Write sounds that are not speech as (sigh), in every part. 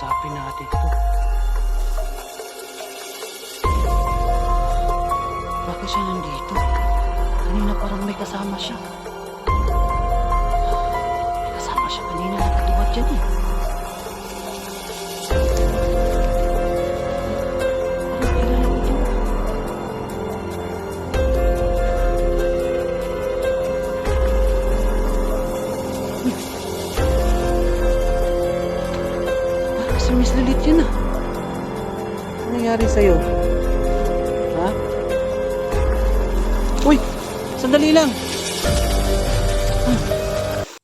Kausapin natin to. Bakit siya nandito? Kanina parang may kasama siya. May kasama siya kanina nakatuwad dyan eh. Sa'yo? Ha? Uy! Sandali lang!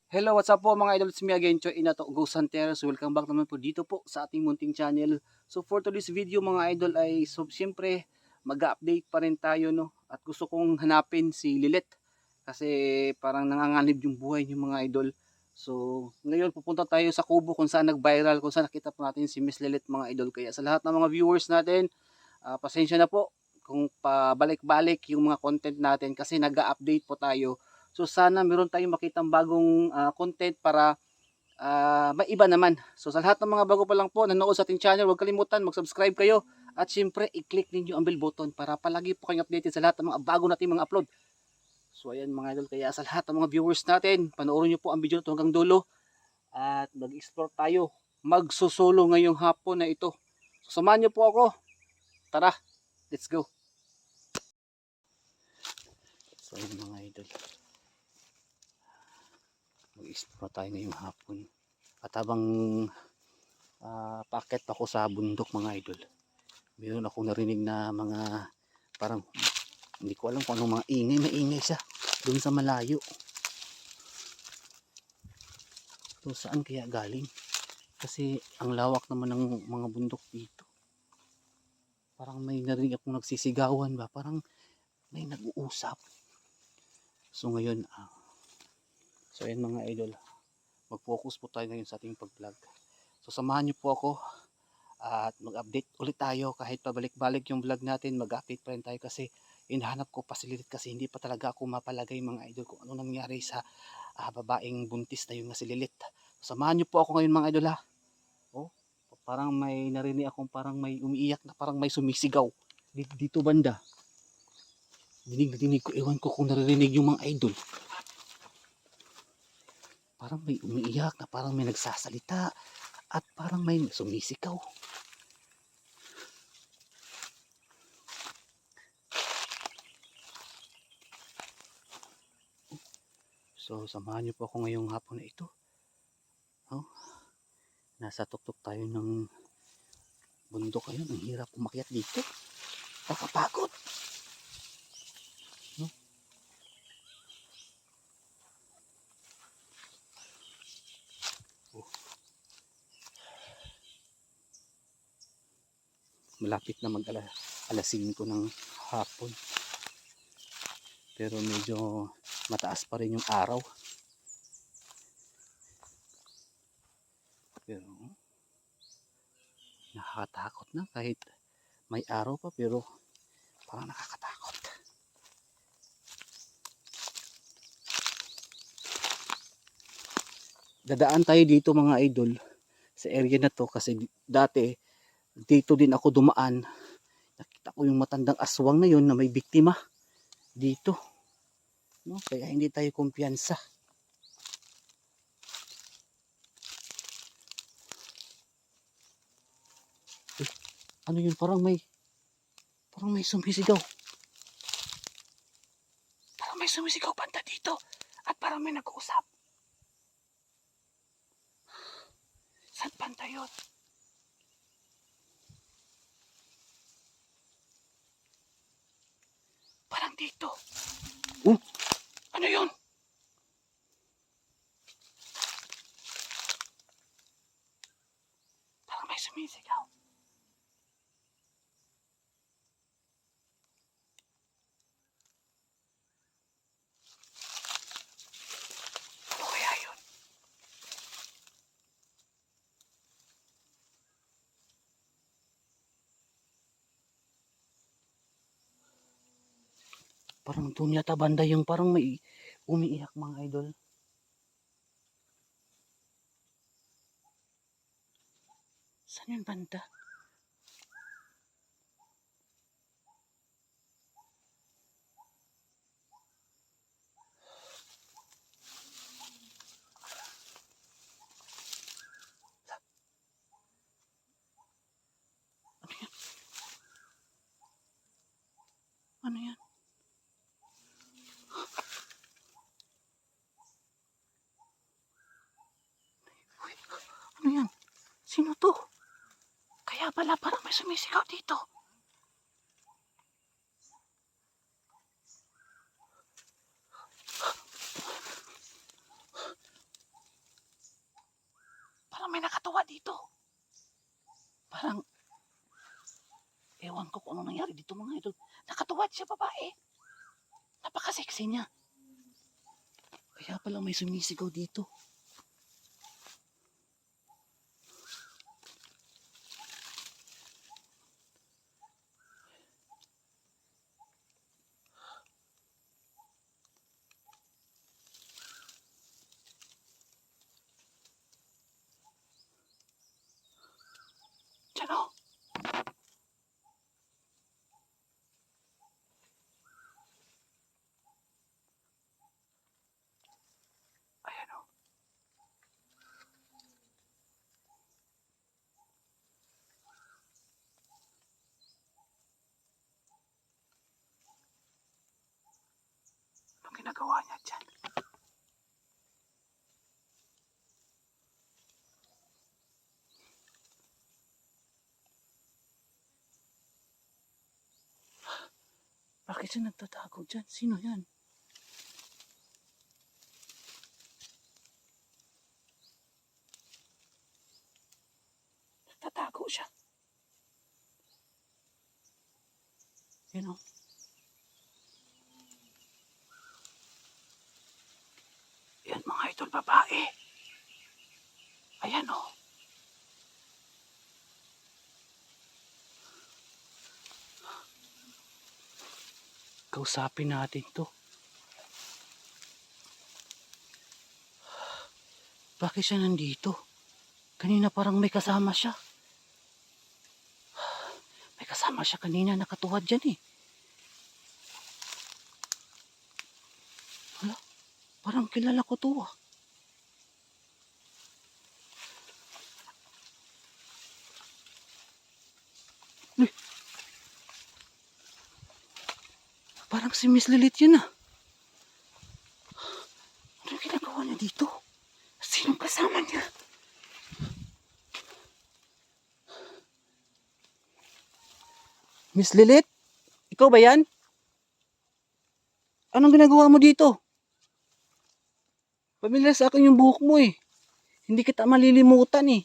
Hello, what's up po mga idol? It's me again, Choi Inato, Ghost Hunters. Welcome back naman po dito po sa ating munting channel. So for today's video mga idol ay so, siyempre mag-update pa rin tayo no. At gusto kong hanapin si Lilith kasi parang nanganganib yung buhay niyo mga idol. So ngayon pupunta tayo sa Kubo kung saan nag-viral, kung saan nakita po natin si Miss Lilith mga idol. Kaya sa lahat ng mga viewers natin, ah, pasensya na po kung pabalik-balik yung mga content natin kasi nag-update po tayo. So sana meron tayong makitang bagong ah, content para ah, may iba naman. So sa lahat ng mga bago pa lang po nanood sa ating channel, huwag kalimutan mag-subscribe kayo at syempre i-click ninyo ang bell button para palagi po kayong updated sa lahat ng mga bago nating mga upload. So ayan mga idol, kaya sa lahat ng mga viewers natin, panoorin nyo po ang video na ito hanggang dulo at mag-explore tayo. Magsusolo ngayong hapon na ito. So samahan nyo po ako. Tara, let's go. So ayun mga idol. Mag-explore tayo ngayong hapon. At habang ah, packet ako sa bundok mga idol, meron ako narinig na mga parang hindi ko alam kung anong mga ingay, maingay siya doon sa malayo. So saan kaya galing? Kasi ang lawak naman ng mga bundok dito. Parang may narinig akong nagsisigawan ba? Parang may nag-uusap. So ngayon, ah, so ayun mga idol, mag-focus po tayo ngayon sa ating pag-vlog. So samahan niyo po ako at mag-update ulit tayo kahit pabalik-balik yung vlog natin, mag-update pa rin tayo kasi hinahanap ko facility kasi hindi pa talaga ako mapalagay mga idol kung ano nangyari sa ah, babaeng buntis na yung si Lilith. Samahan niyo po ako ngayon mga idol ha. Parang may narinig akong parang may umiiyak na parang may sumisigaw dito banda. Dinig na dinig ko, ewan ko kung naririnig yung mga idol. Parang may umiiyak na parang may nagsasalita at parang may sumisigaw. So, samahan niyo po ako ngayong hapon na ito. Oh, nasa tuktok tayo ng bundok ayun. Ang hirap umakyat dito. Nakapagod. No? Oh. Malapit na mag ala- alas 5 ng hapon. Pero medyo mataas pa rin yung araw. Pero nakakatakot na kahit may araw pa pero parang nakakatakot. Dadaan tayo dito mga idol sa area na to kasi dati dito din ako dumaan. Nakita ko yung matandang aswang na yon na may biktima dito. No? Kaya hindi tayo kumpiyansa. Ano yun? Parang may parang may sumisigaw. Parang may sumisigaw banda dito. At parang may nag-uusap. Saan banda yun? Parang dito. Oh, ano yun? Parang may sumisigaw. Ano kaya yun? Parang doon yata banda yung parang may umiiyak mga idol. Saan yung banda? Ano yan? Ano yan? Uy, ano yan? Sino to? Kaya pala parang may sumisigaw dito. Parang may nakatawa dito. Parang, ewan ko kung ano nangyari dito mga idol. Nakatuwad siya babae. Napaka-sexy niya. Kaya pala may sumisigaw dito. Diyan o. Ayan o. Anong ginagawa niya dyan? Bakit siya nagtatago dyan? Sino yan? Nagtatago siya. Yan o. Yan mga idol babae. Ayan o. Kausapin natin to. Bakit siya nandito? Kanina parang may kasama siya. May kasama siya kanina nakatuwad dyan eh. Wala. Parang kilala ko to ah. Uy. Parang si Miss Lilith yun ah. Ano yung ginagawa niya dito? Sinong kasama niya? Miss Lilith? Ikaw ba yan? Anong ginagawa mo dito? Pamilyar sa akin yung buhok mo eh. Hindi kita malilimutan eh.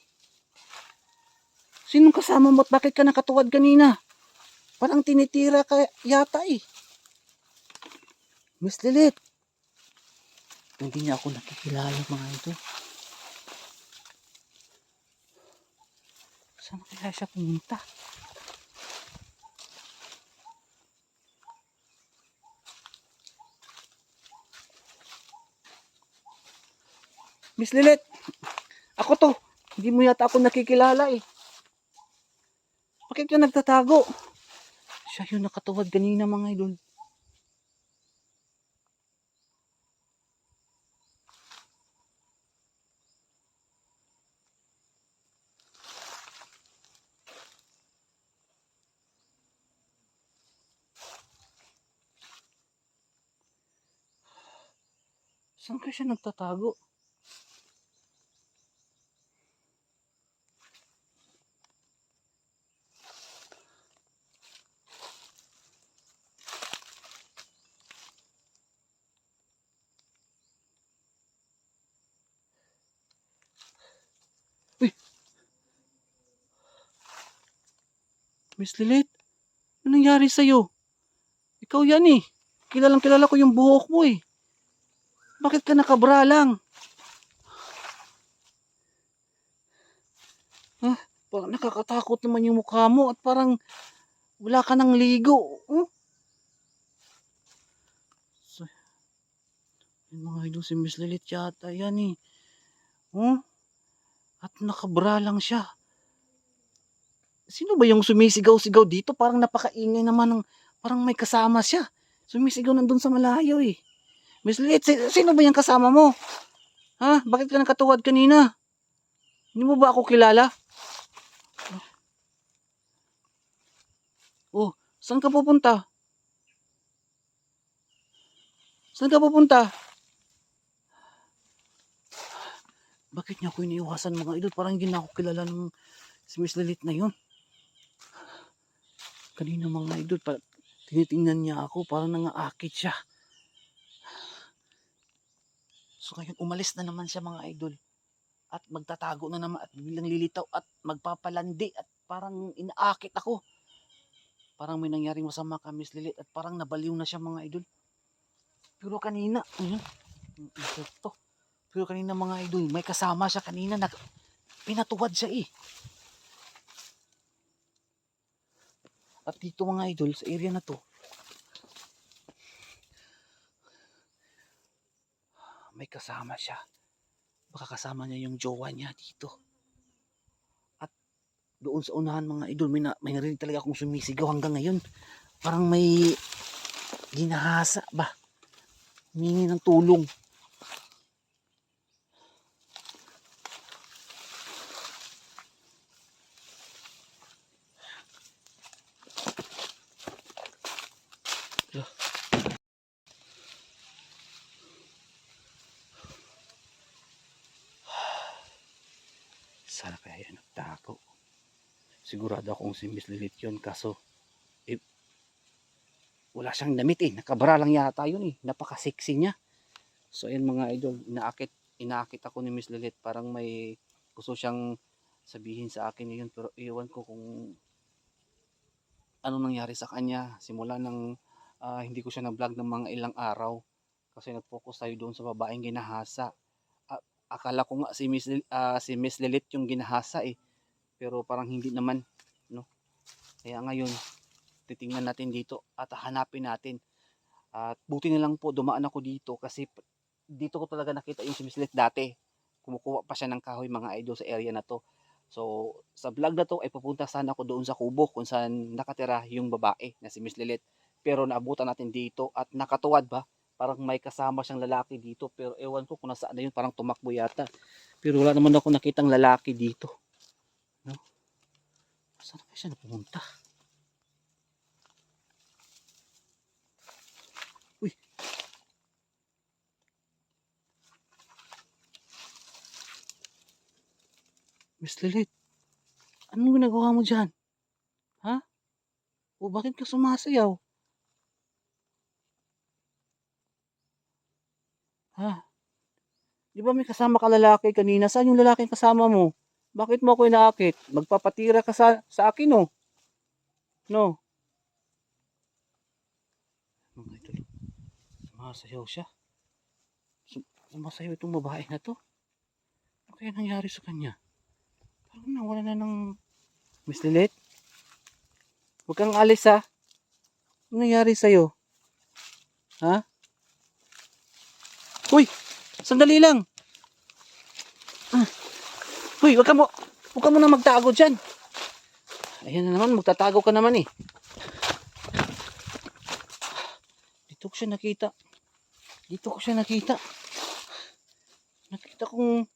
Sinong kasama mo at bakit ka nakatuwad kanina? Parang tinitira ka yata eh. Miss Lilith. Hindi niya ako nakikilala mga ito. Saan kaya siya pumunta? Miss Lilith, ako to. Hindi mo yata ako nakikilala eh. Bakit ka nagtatago? Siya yung nakatuwad kanina mga idol. Saan kaya siya nagtatago? Uy! Miss Lilith, ano nangyari sa'yo? Ikaw yan eh. Kilalang kilala ko yung buhok mo eh. Bakit ka nakabra lang? Ha? Parang nakakatakot naman yung mukha mo at parang wala ka nang ligo. Huh? So, yung mga idol si Miss Lilith yata yan eh. Huh? At nakabra lang siya. Sino ba yung sumisigaw-sigaw dito? Parang napakaingay naman ng parang may kasama siya. Sumisigaw nandun sa malayo eh. Miss Lilit, si- sino ba yung kasama mo? Ha? Bakit ka nakatuwad kanina? Hindi mo ba ako kilala? Oh, saan ka pupunta? Saan ka pupunta? Bakit niya ako iniiwasan mga idol? Parang hindi na ako kilala ng si Miss Lilit na yun. Kanina mga idol, tinitingnan niya ako, parang nangaakit siya. So ngayon, umalis na naman siya mga idol. At magtatago na naman at biglang lilitaw at magpapalandi at parang inaakit ako. Parang may nangyaring masama ka, Miss Lilit, at parang nabaliw na siya mga idol. Pero kanina, ayun, to. Pero kanina mga idol, may kasama siya kanina, nag, pinatuwad siya eh. At dito mga idol, sa area na to, may kasama siya. Baka kasama niya yung jowa niya dito. At doon sa unahan mga idol, may, na, may narinig talaga akong sumisigaw hanggang ngayon. Parang may ginahasa ba? Humingi ng tulong. Sana kaya nagtago. Sigurado akong si Miss Lilith yun kaso eh, wala siyang damit eh. Nakabara lang yata yun eh. Napaka-sexy niya. So ayun mga idol, inaakit, inaakit ako ni Miss Lilith. Parang may gusto siyang sabihin sa akin yun pero iwan ko kung ano nangyari sa kanya simula nang ah, hindi ko siya na-vlog ng mga ilang araw kasi nag-focus tayo doon sa babaeng ginahasa akala ko nga si Miss ah, si Miss Lilith yung ginahasa eh. Pero parang hindi naman no? Kaya ngayon titingnan natin dito at hanapin natin. At buti na lang po dumaan ako dito kasi dito ko talaga nakita yung si Miss Lilith dati. Kumukuha pa siya ng kahoy mga idol sa area na to. So sa vlog na to ay pupunta sana ako doon sa kubo kung saan nakatira yung babae na si Miss Lilith. Pero naabutan natin dito at nakatuwad ba parang may kasama siyang lalaki dito pero ewan ko kung nasaan na yun parang tumakbo yata. Pero wala naman ako nakitang lalaki dito. No? Saan kaya siya napumunta? Uy! Miss Lilith anong ginagawa mo dyan? Ha? O bakit ka sumasayaw ha Di ba may kasama ka lalaki kanina? Saan yung lalaki kasama mo? Bakit mo ako inaakit? Magpapatira ka sa, sa akin, oh. No. Mga idol, sumasayaw siya. Sum- Sumasayaw itong babae na to. Ano kaya nangyari sa kanya? Parang nawala na ng... Miss Lilith? Huwag kang alis, ha? Ano nangyari sa'yo? Ha? Uy! Sandali lang. Ah. Uy, wag ka mo, wag ka mo na magtago dyan. Ayan na naman, magtatago ka naman eh. Dito ko siya nakita. Dito ko siya nakita. Nakita kong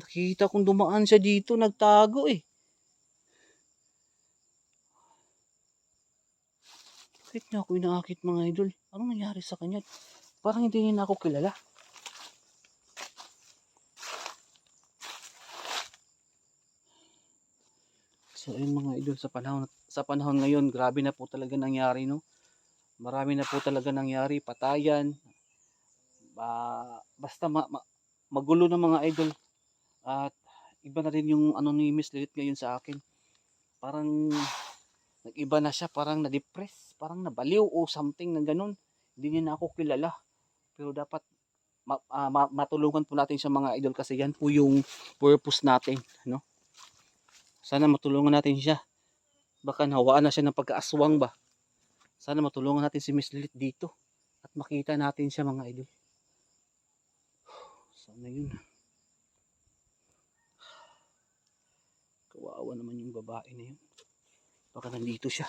Nakita kong dumaan siya dito, nagtago eh. Bakit niya ako inaakit mga idol? Anong nangyari sa kanya? Parang hindi niya na ako kilala. So ayun mga idol sa panahon sa panahon ngayon, grabe na po talaga nangyari no. Marami na po talaga nangyari, patayan. Ba, basta ma, ma- magulo na mga idol. At iba na rin yung ano ni Miss Lilith ngayon sa akin. Parang Nag-iba na siya, parang na-depress, parang nabaliw o something ng ganun. Hindi niya na ako kilala. Pero dapat ma- uh, ma- matulungan po natin sa mga idol kasi yan po yung purpose natin. No? Sana matulungan natin siya. Baka nawaan na siya ng pagkaaswang ba. Sana matulungan natin si Miss Lilith dito at makita natin siya mga idol. (sighs) Sana yun. (sighs) Kawawa naman yung babae na yun. Baka nandito siya.